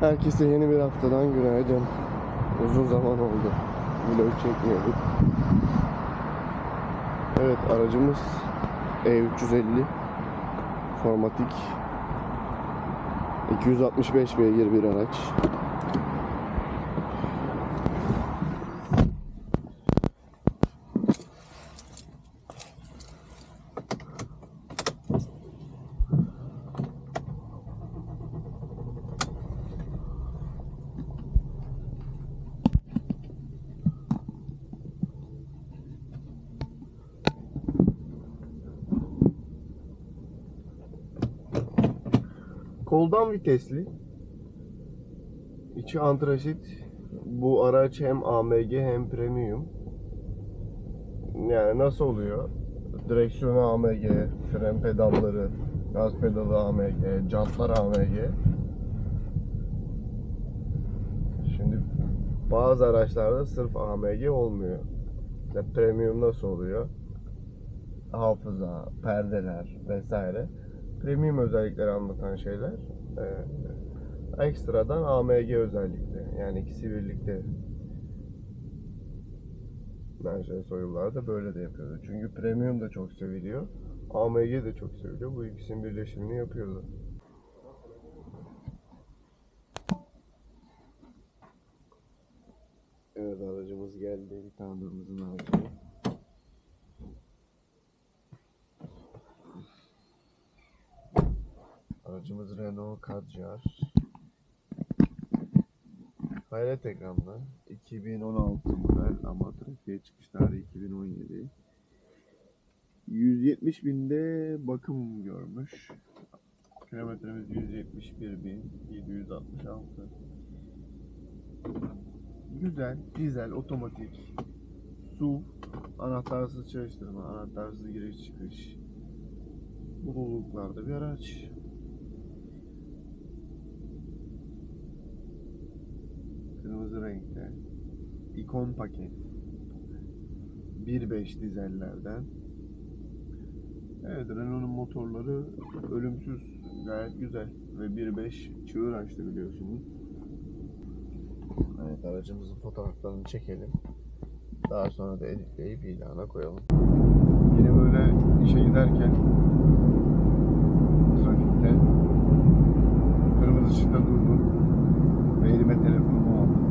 Herkese yeni bir haftadan günaydın. Uzun zaman oldu. Vlog çekmiyorduk. Evet aracımız E350 Formatik 265 beygir bir araç. Koldan vitesli. İçi antrasit. Bu araç hem AMG hem premium. Yani nasıl oluyor? Direksiyonu AMG, fren pedalları, gaz pedalı AMG, jantlar AMG. Şimdi bazı araçlarda sırf AMG olmuyor. İşte premium nasıl oluyor? Hafıza, perdeler vesaire premium özellikleri anlatan şeyler. Ee, ekstradan AMG özellikle. Yani ikisi birlikte. Mercedes soyullarda böyle de yapıyordu. Çünkü premium da çok seviliyor. AMG de çok seviliyor. Bu ikisinin birleşimini yapıyordu. Evet aracımız geldi. Bir tanıdığımızın aracı. Aracımız Renault Kadjar. Hayret ekranlı. 2016 model ama trafiğe çıkış tarihi 2017. 170 binde bakım görmüş. Kilometremiz 171.766. Güzel, dizel, otomatik, SUV, anahtarsız çalıştırma, anahtarsız giriş çıkış. Bululuklarda bir araç. Kırmızı renkte. İkon paket. 1.5 dizellerden. Evet Renault'un motorları ölümsüz. Gayet güzel. Ve 1.5 çığır açtı biliyorsunuz. Evet aracımızın fotoğraflarını çekelim. Daha sonra da editleyip ilana koyalım. Yine böyle işe giderken trafikte kırmızı ışıkta durdum ve elime telefonumu aldım.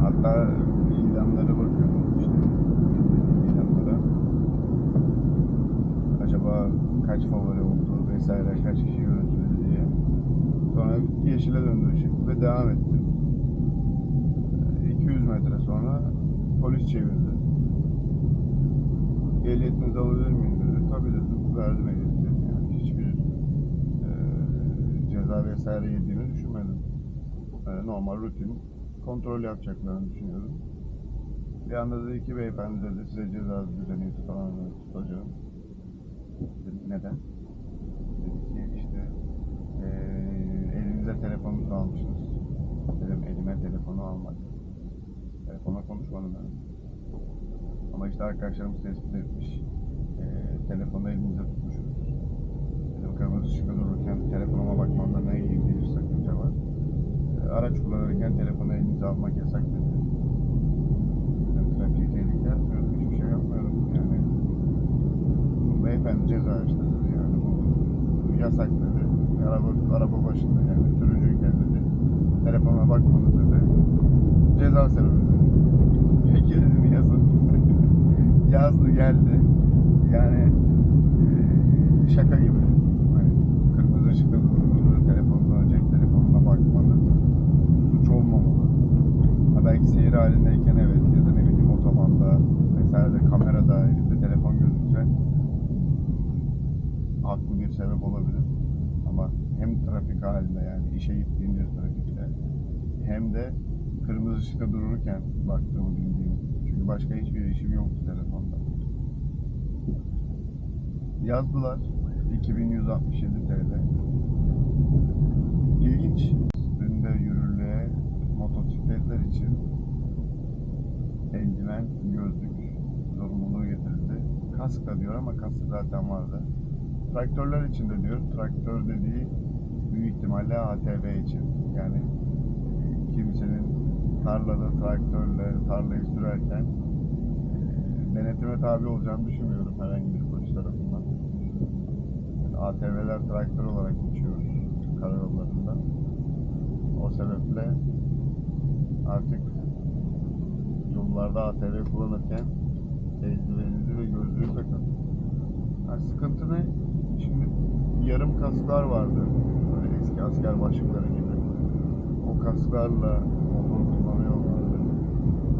Hatta ilanlara bakıyordum işte ilanlara. Acaba kaç favori oldu vesaire kaç kişi görüntüledi diye. Sonra yeşile döndü ışık ve devam ettim. Ee, 200 metre sonra polis çevirdi. Ehliyetinizi alabilir miyim dedi. Tabii dedim. Verdim ehliyeti. Yani hiçbir e, ceza vesaire yediğini düşünmedim. Yani normal rutin kontrol yapacaklarını düşünüyordum. Bir anda dedi ki beyefendi dedi size ceza düzeni falan tutacağım. Neden? Dedi ki işte e, elinize telefonunuzu almışsınız. Dedim elime telefonu almadım. Telefonla konuşmadım ben. Ama işte arkadaşlarımız tespit etmiş. E, telefonu elinize tutmuşsunuz. Dedim kırmızı ışıkta dururken telefonuma bakmamda ne gibi bir sakınca var. E, araç kullanırken telefonu elinize almak yasak dedi. Dedim trafiği tehlike yapmıyorum. Hiçbir şey yapmıyorum. Yani beyefendi ceza işte dedi. Yani bu yasak dedi. Araba, araba başında yani sürücüyken dedi. Telefona bakmadı dedi. Ceza sebebi. Peki dedim yazın. Yazdı geldi. Yani eee, şaka gibi. Hani kırmızı ışıkta durduğunda telefonuna, cep telefonuna bakmadı. Suç olmamalı. Ha belki seyir halindeyken evet ya da ne bileyim otobanda vesaire kamerada elimde telefon gözükse haklı bir sebep olabilir. Ama hem trafik halinde yani işe gittiğince trafikte hem de kırmızı ışıkta dururken baktığımı bildiğim. Çünkü başka hiçbir işim yoktu telefonda. Yazdılar 2167 TL. İlginç. Üstünde yürürlüğe motosikletler için eldiven, gözlük zorunluluğu getirildi. Kask da diyor ama kask zaten vardı. Traktörler için de diyor. Traktör dediği büyük ihtimalle ATV için. Yani kimsenin tarlada traktörle tarlayı sürerken e, denetime tabi olacağını düşünmüyorum herhangi bir polis tarafından. ATV'ler traktör olarak geçiyor karayollarında. O sebeple artık yollarda ATV kullanırken eldiveninizi ve gözlüğü takın. Yani sıkıntı ne? Şimdi yarım kasklar vardı. Eski asker başlıkları gibi. O kasklarla motor kullanıyorlardı.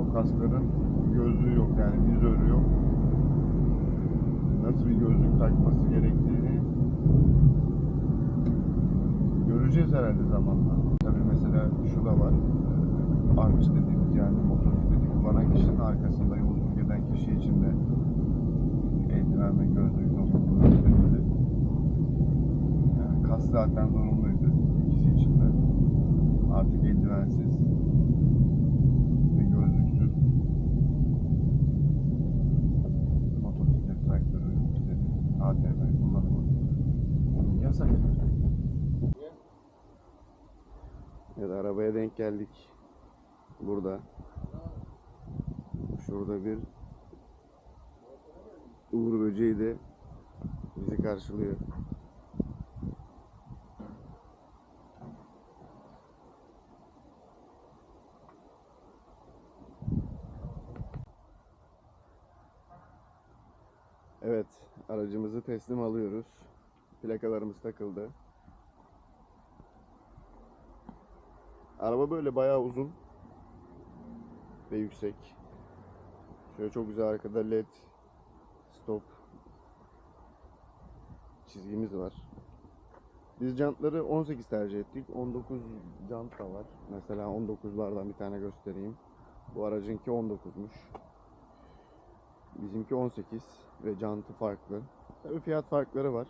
O kaskların gözlüğü yok yani vizörü yok. Nasıl bir gözlük takması gerektiğini göreceğiz herhalde zamanla. Tabii mesela şu da var. Armış dediğimiz yani motosikleti kullanan kişinin arkasında yolculuk eden kişi için de eldiven ve gözlük zorunlu. Yani kas zaten zorunluydu ikisi için de. Artık eldivensiz ve gözlüksüz motosiklet, traktörü, işte ATV kullanımı yasak. Evet arabaya denk geldik. Burada. Şurada bir Uğur böceği de bizi karşılıyor. Evet, aracımızı teslim alıyoruz. Plakalarımız takıldı. Araba böyle bayağı uzun ve yüksek. Şöyle çok güzel arkada led stop çizgimiz var. Biz jantları 18 tercih ettik. 19 jant da var. Mesela 19'lardan bir tane göstereyim. Bu aracınki 19'muş. Bizimki 18 ve jantı farklı. Tabii fiyat farkları var.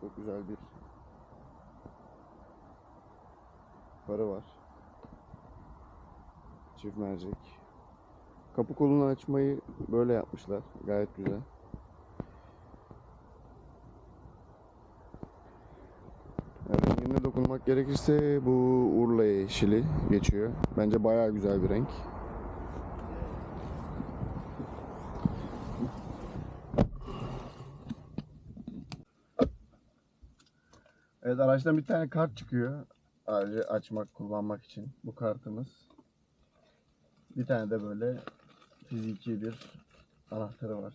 Çok güzel bir farı var. Çift mercek. Kapı kolunu açmayı böyle yapmışlar. Gayet güzel. Rengine dokunmak gerekirse bu Urla yeşili geçiyor. Bence bayağı güzel bir renk. Evet araçtan bir tane kart çıkıyor. Aracı açmak, kullanmak için bu kartımız. Bir tane de böyle fiziki bir anahtarı var.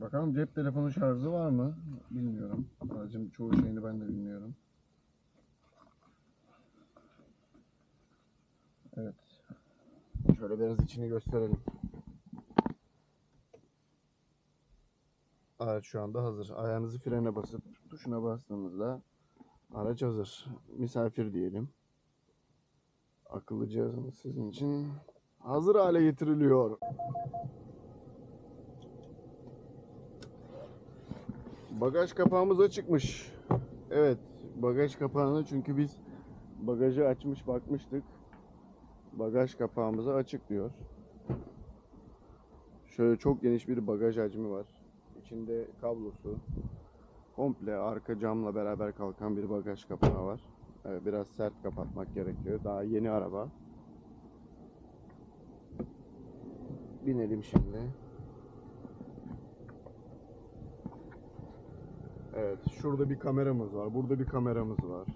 Bakalım cep telefonu şarjı var mı? Bilmiyorum. Aracın çoğu şeyini ben de bilmiyorum. Evet. Şöyle biraz içini gösterelim. Araç şu anda hazır. Ayağınızı frene basıp tuşuna bastığınızda araç hazır. Misafir diyelim. Akıllı cihazımız sizin için hazır hale getiriliyor. Bagaj kapağımız açıkmış. Evet, bagaj kapağını çünkü biz bagajı açmış bakmıştık. Bagaj kapağımızı açık diyor. Şöyle çok geniş bir bagaj hacmi var. İçinde kablosu, komple arka camla beraber kalkan bir bagaj kapağı var. Evet, biraz sert kapatmak gerekiyor. Daha yeni araba. Binelim şimdi. Evet, şurada bir kameramız var. Burada bir kameramız var.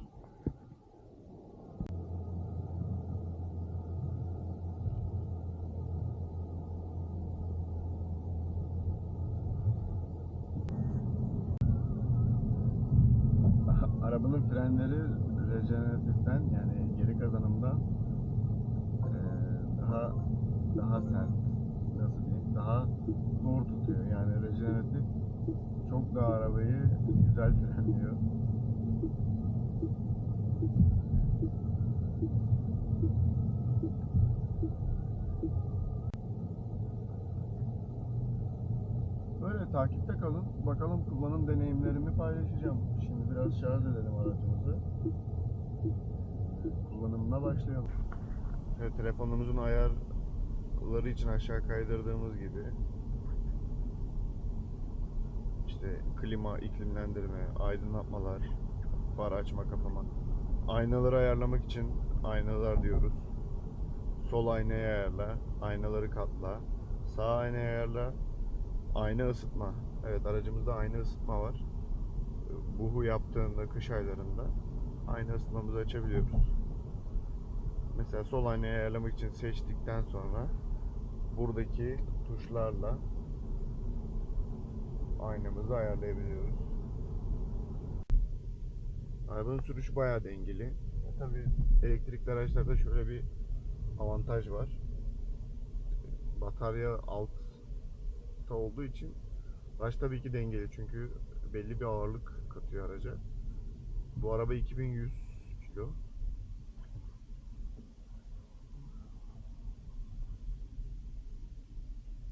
Frenleri rejeneratiften yani geri kazanımdan eee, daha daha sert nasıl diyeyim daha zor tutuyor yani rejeneratif çok daha arabayı güzel frenliyor. Böyle takipte kalın. Bakalım kullanım deneyimlerimi paylaşacağım. Şimdi biraz şarj edelim aracımızı. Kullanımına başlayalım. Evet, telefonumuzun ayarları için aşağı kaydırdığımız gibi işte işte klima, iklimlendirme, aydınlatmalar, far açma kapama. Aynaları ayarlamak için aynalar diyoruz. Sol aynayı ayarla, aynaları katla. Sağ aynayı ayarla, ayna ısıtma. Evet aracımızda ayna ısıtma var. Buhu yaptığında kış aylarında ayna ısıtmamızı açabiliyoruz. Mesela sol aynayı ayarlamak için seçtikten sonra buradaki tuşlarla aynamızı ayarlayabiliyoruz. Arabanın sürüşü bayağı dengeli. Tabii elektrikli araçlarda şöyle bir avantaj var. Batarya altta olduğu için araç tabii ki dengeli çünkü belli bir ağırlık katıyor araca. Bu araba 2100 kilo.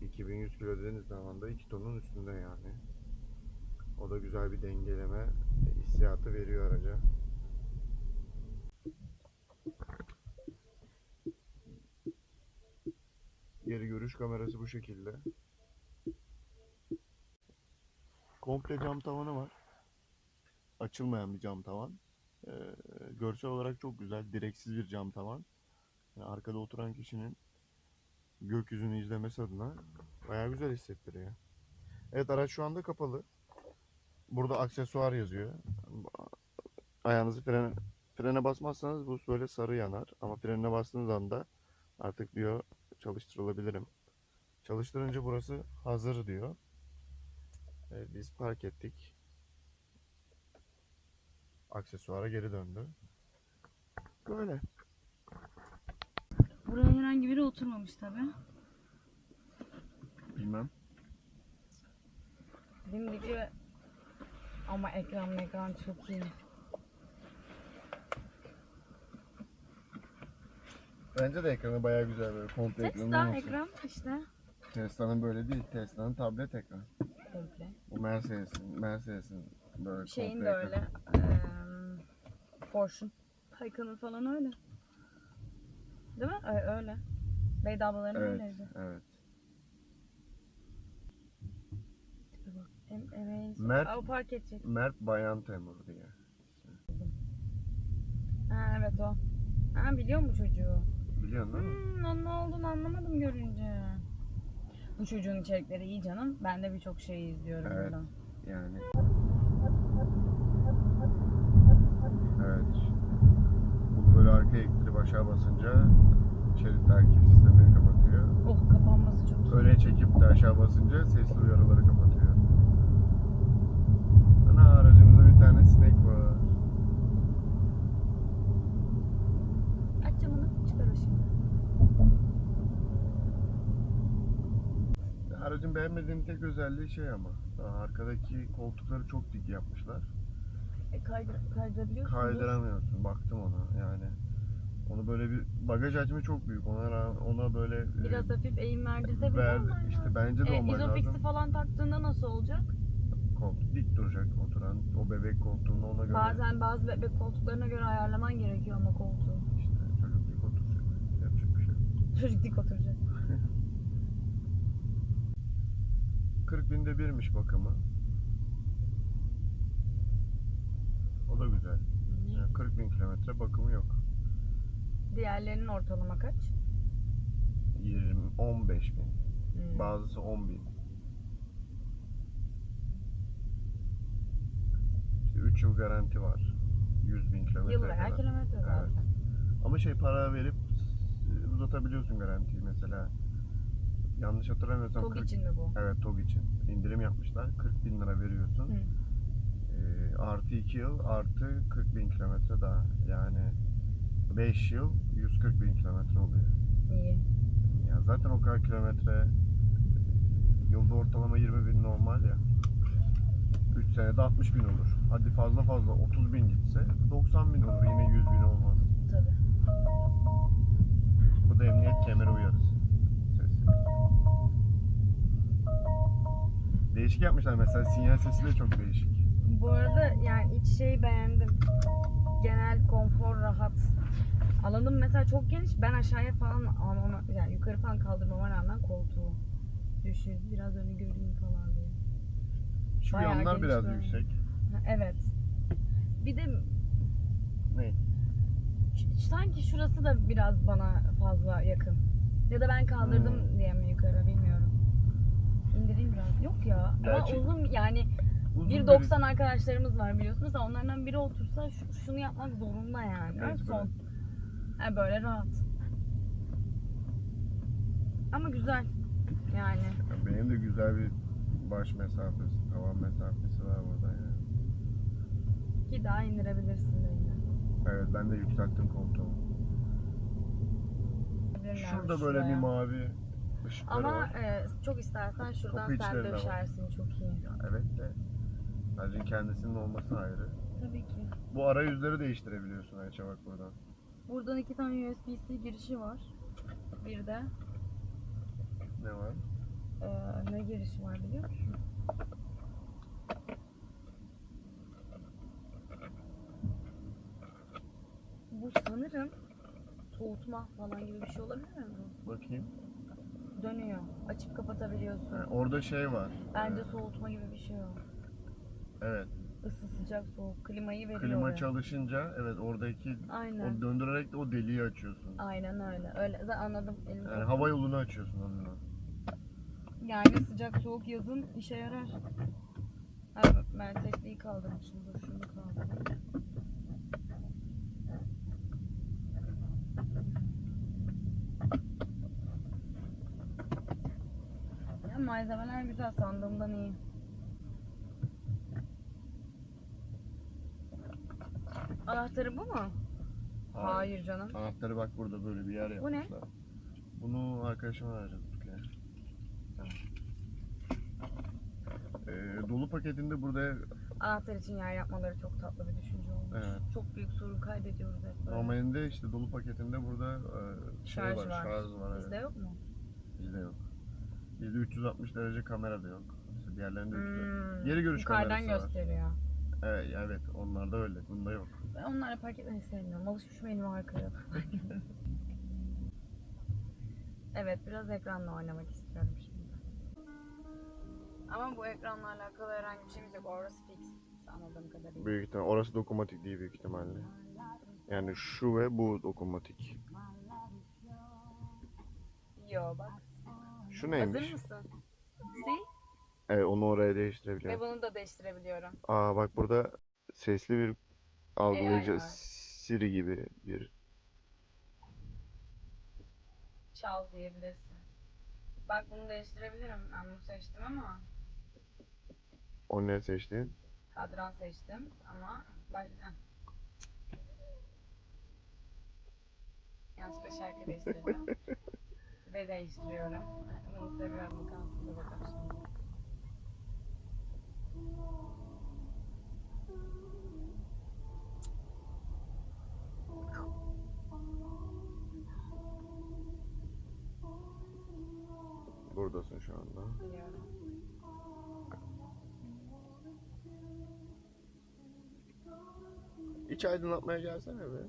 ...2100 kilo dediğiniz zaman da 2 tonun üstünde yani. O da güzel bir dengeleme hissiyatı veriyor araca. Geri görüş kamerası bu şekilde. Komple cam tavanı var. Açılmayan bir cam tavan. Ee, görsel olarak çok güzel. Direksiz bir cam tavan. Yani arkada oturan kişinin gökyüzünü izlemesi adına bayağı güzel hissettiriyor. Evet araç şu anda kapalı. Burada aksesuar yazıyor. Ayağınızı frene, frene basmazsanız bu böyle sarı yanar. Ama frenine bastığınız anda artık diyor çalıştırılabilirim. Çalıştırınca burası hazır diyor. Evet, biz park ettik. Aksesuara geri döndü. Böyle. Buraya herhangi biri oturmamış tabi. Bilmem. Dimdici ama ekran ekran çok iyi. Bence de ekranı bayağı güzel böyle komple ekranı Tesla olsun. ekran işte. Tesla'nın böyle değil. Tesla'nın tablet ekran. Komple. Bu Mercedes'in, Mercedes'in böyle Şeyin komple de ekran. öyle. Eee Porsche'un. Taycan'ın falan öyle. Değil mi? Ö- öyle. Beyda ablaların Evet, öyleydi. evet. Em emeğin Mert- Aa, park edecek. Mert Bayan Temur diye. Ha evet o. Ha biliyor mu çocuğu? Biliyorsun değil mi? Hmm, onun ne olduğunu anlamadım görünce. Bu çocuğun içerikleri iyi canım. Ben de birçok şeyi izliyorum Evet. buradan. Yani. Evet. Bunu böyle arkaya ittirip aşağı basınca şerit takip sistemini kapatıyor. Oh kapanması çok iyi. Öne çekip de aşağı basınca sesli uyarıları kapatıyor. Ana aracımızda bir tane sinek var. Aç camını çıkar o şimdi. Aracın beğenmediğim tek özelliği şey ama arkadaki koltukları çok dik yapmışlar. E, kaydır, kaydırabiliyorsun. Kaydıramıyorsun. Baktım ona yani. Onu böyle bir bagaj hacmi çok büyük. Ona rağmen ona böyle e, Biraz hafif eğim verdirtebiliyor ver, musun? işte bence de E, olmalı izofix'i lazım. falan taktığında nasıl olacak? Koltuk dik duracak oturan. O bebek koltuğunda ona göre Bazen bazı bebek koltuklarına göre ayarlaman gerekiyor ama koltuğu. işte çocuk dik oturacak. Yapacak bir şey. yok. Çocuk dik oturacak. 40 binde birmiş bakımı. O da güzel. Yani 40 bin kilometre bakımı yok. Diğerlerinin ortalama kaç? 20, 15 bin. Hmm. Bazısı 10 bin. İşte 3 yıl garanti var. 100 bin kilometre Yıl kadar. kilometre Evet. zaten. Ama şey para verip e, uzatabiliyorsun garantiyi mesela. Yanlış hatırlamıyorsam TOG 40 için mi bu? Evet TOG için. indirim yapmışlar. 40 bin lira veriyorsun. Hı. Ee, artı 2 yıl artı 40 bin kilometre daha. Yani 5 yıl 140 bin kilometre oluyor. İyi. Ya zaten o kadar kilometre e, yılda ortalama 20 bin normal ya. 3 senede 60 bin olur. Hadi fazla fazla 30 bin gitse 90 bin olur. Yine 100 bin olmaz. Tabii. Bu da emniyet kemeri uyarısı. Sesi. Değişik yapmışlar mesela sinyal sesi de çok değişik. Bu arada yani iç şeyi beğendim. Genel konfor rahat. Alanım mesela çok geniş. Ben aşağıya falan almama, yani yukarı falan kaldırmama rağmen koltuğu düşün. Biraz önü göreyim falan diye. Şu Bayağı yanlar geniş biraz böyle. yüksek. Ha, Evet. Bir de Ne? ş- sanki şurası da biraz bana fazla yakın. Ya da ben kaldırdım Hmm. diye mi yukarı bilmiyorum. İndireyim biraz. Yok ya. Gerçi- Ama uzun yani 1.90 arkadaşlarımız var biliyorsunuz. Mesela onlardan biri otursa şu- şunu yapmak zorunda yani. Evet, Son. Ha, böyle rahat. Ama güzel. Yani. Benim de güzel bir baş mesafesi, tavan mesafesi var burada yani. Ki daha indirebilirsin de yine. Evet ben de yükselttim koltuğumu. Şurada böyle bir şuraya. mavi ışıkları Ama var. e, çok istersen şuradan Kapı sen içleri de var. döşersin çok iyi. Evet de aracın kendisinin olması ayrı. Tabii ki. Bu arayüzleri değiştirebiliyorsun Ayça bak buradan. Buradan iki tane USB-C girişi var. Bir de Ne var? e, ne girişi var biliyor musun? Bu sanırım soğutma falan gibi bir şey olabilir mi? bu? Bakayım. Dönüyor. Açıp kapatabiliyorsun. Ha, orada şey var. Bence Ee, soğutma gibi bir şey o. Evet. Isı sıcak soğuk. Klimayı veriyor. Klima oraya. çalışınca evet oradaki Aynen. o döndürerek de o deliği açıyorsun. Aynen öyle. Öyle. Zaten anladım. Elim Yani hava yolunu açıyorsun onunla. Yani sıcak soğuk yazın işe yarar. Ha, mertekliği kaldırmışım. Dur şunu kaldırayım. Ya malzemeler güzel sandığımdan iyi. Anahtarı bu mu? Hayır canım. Anahtarı bak burada böyle bir yer Bu ne? yapmışlar. Bunu arkadaşıma vereceğim Tutku'ya. Ee, dolu paketinde burada Anahtar için yer yapmaları çok tatlı bir düşünce olmuş. Evet. Çok büyük sorun kaydediyoruz hep böyle. normalinde işte dolu paketinde burada e, şey Şarj var, var. şarj var. Bizde evet. yok mu? Bizde yok. Bizde 360 derece kamera da yok. İşte diğerlerinde 360. Hmm, Geri görüş Yukarıdan kamerası var. gösteriyor. Evet, evet onlarda öyle. Bunda yok. Ben onlarla park etmeyi sevmiyorum. Alışmışım elimi arkaya. evet biraz ekranla oynamak istiyorum şimdi. Ama bu ekranla alakalı herhangi bir şeyimiz yok. Orası fix anladığım kadarıyla. Büyük ihtimal orası dokunmatik değil büyük ihtimalle. Yani şu ve bu dokunmatik. Yo bak. Şu Hazır neymiş? mısın? See? Evet onu oraya Ve değiştirebiliyorum. bunu da değiştirebiliyorum. Aa bak burada sesli bir algılayıcı AI. Siri gibi bir Çal diyebilirsin. Bak bunu değiştirebilirim. Ben bunu seçtim ama o ne seçtiğin? kadran seçtim ama heh. Yanlışlıkla şarkı değiştirdim. Ve değiştiriyorum. Bunu seviyorum bu kansıza bakalım şimdi. Buradasın şu anda. Biliyorum. İç aydınlatmaya gelsene be.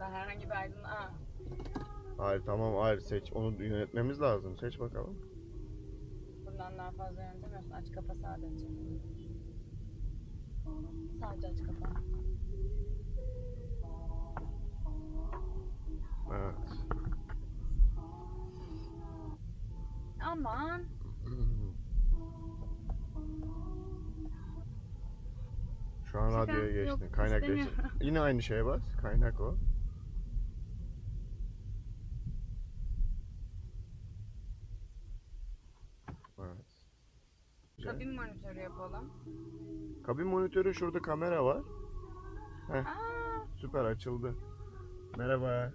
Ben herhangi bir aydın... Aa, Hayır tamam hayır seç. Onu yönetmemiz lazım. Seç bakalım. bundan daha fazla yönetemiyorsun. Aç kapa sadece. Sadece aç kapa. Evet. Aman. Şu an radyoya yok, geçtin. Kaynak istemiyorum. değiştir. Yine aynı şeye bas. Kaynak o. Evet. Güzel. Kabin monitörü yapalım. Kabin monitörü şurada kamera var. Aa, Süper açıldı. Merhaba.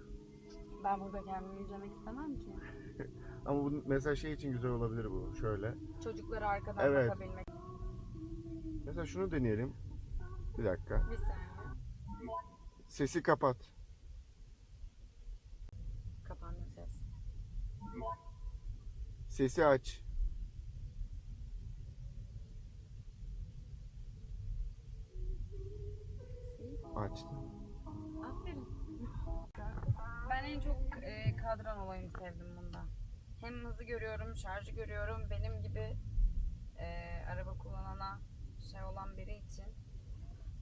ben burada kendimi izlemek istemem ki. Ama bu mesela şey için güzel olabilir bu. Şöyle. Çocukları arkadan Evet. bakabilmek. Mesela şunu deneyelim. Bir dakika. Bir saniye. Sesi kapat. Kapandı ses. Sesi aç. Açtım. Aferin. Ben en çok e, kadran olayını sevdim bunda. Hem hızı görüyorum, şarjı görüyorum. Benim gibi e, araba kullanana şey olan biri için.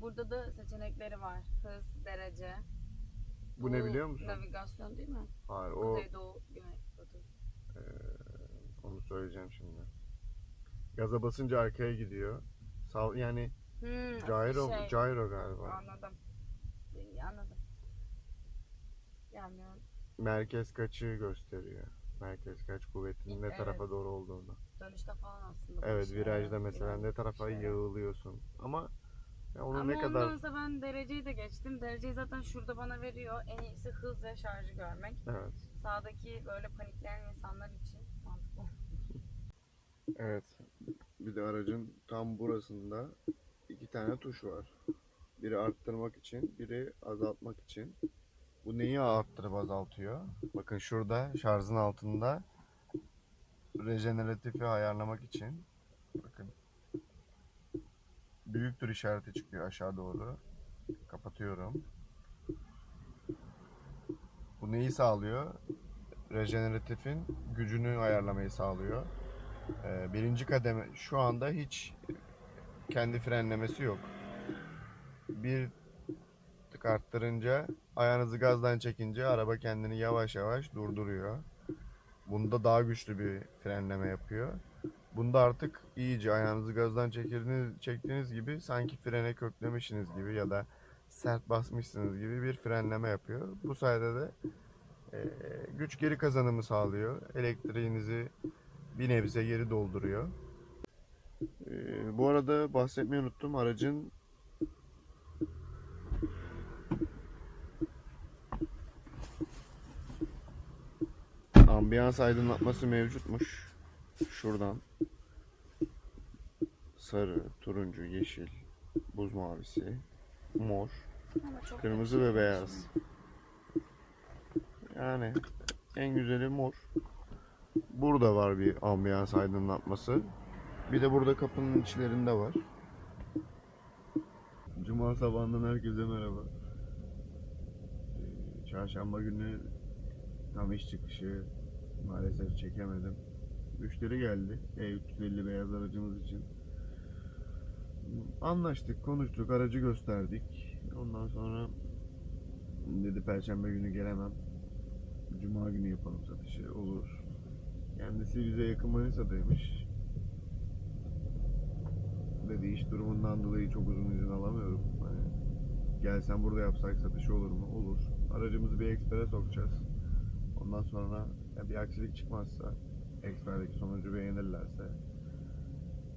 Burada da seçenekleri var. Hız, derece. Bu ne Doğu biliyor musun? Navigasyon değil mi? Hayır o Kuzeydoğu, batı. Ee, onu söyleyeceğim şimdi. Gaza basınca arkaya gidiyor. Sağ yani Hmm, gyro şey, gyro galiba. Anladım. Anladım. Gelmiyor. Merkez kaçı gösteriyor. Merkez kaç kuvvetinin ne Evet. tarafa doğru olduğunu. Dönüşte falan aslında. Evet virajda mesela ne tarafa yarar. yığılıyorsun. Ama ya onu Ama ne kadar mesela ben dereceyi de geçtim. Dereceyi zaten şurada bana veriyor. En iyisi hız ve şarjı görmek. evet. Sağdaki böyle panikleyen insanlar için mantıklı. Evet. Bir de aracın tam burasında iki tane tuş var. Biri arttırmak için, biri azaltmak için. Bu neyi arttırıp azaltıyor? Bakın şurada şarjın altında rejeneratifi ayarlamak için. Bakın. Büyüktür işareti çıkıyor aşağı doğru. Kapatıyorum. Bu neyi sağlıyor? Rejeneratifin gücünü ayarlamayı sağlıyor. Ee, birinci kademe şu anda hiç kendi frenlemesi yok. Bir tık arttırınca ayağınızı gazdan çekince araba kendini yavaş yavaş durduruyor. Bunda daha güçlü bir frenleme yapıyor. Bunda artık iyice ayağınızı gazdan çekirdiğiniz, çektiğiniz gibi sanki frene köklemişsiniz gibi ya da sert basmışsınız gibi bir frenleme yapıyor. Bu sayede de e, güç geri kazanımı sağlıyor. Elektriğinizi bir nebze geri dolduruyor. Ee, bu arada bahsetmeyi unuttum. Aracın ambiyans aydınlatması mevcutmuş. Şuradan sarı, turuncu, yeşil, buz mavisi, mor, kırmızı ve beyaz. Yani en güzeli mor. Burada var bir ambiyans aydınlatması. Bir de burada kapının içlerinde var. Cuma sabahından herkese merhaba. Ee, Çarşamba günü tam iş çıkışı maalesef çekemedim. Müşteri geldi E350 beyaz aracımız için. Anlaştık, konuştuk, aracı gösterdik. Ondan sonra dedi perşembe günü gelemem. Cuma günü yapalım satışı olur. Kendisi bize yakın Manisa'daymış. Dedi iş durumundan dolayı çok uzun izin alamıyorum. Hani gelsen burada yapsak satışı olur mu? Olur. Aracımızı bir ekspere sokacağız. Ondan sonra ya bir aksilik çıkmazsa eksperdeki sonucu beğenirlerse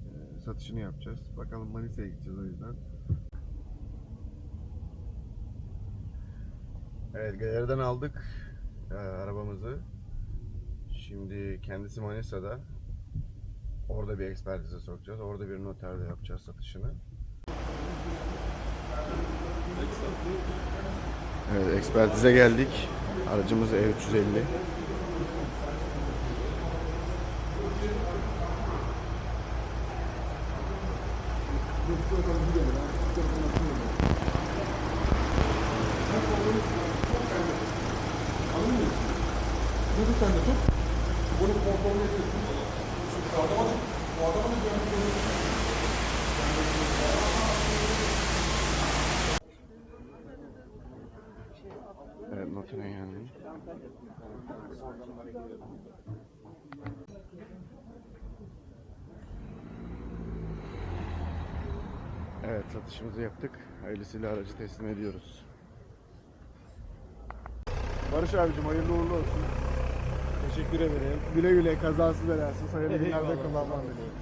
e, satışını yapacağız. Bakalım Manisa'ya gideceğiz o yüzden. Evet galeriden aldık e, arabamızı. Şimdi kendisi Manisa'da. Orada bir ekspertize sokacağız. Orada bir noterde yapacağız satışını. Evet ekspertize geldik. Aracımız E350. Evet notere geldim. Evet satışımızı yaptık. Hayırlısıyla aracı teslim ediyoruz. Barış abicim hayırlı uğurlu olsun. Teşekkür ederim. Güle güle kazasız belasız hayırlı günlerde kullanman diliyorum.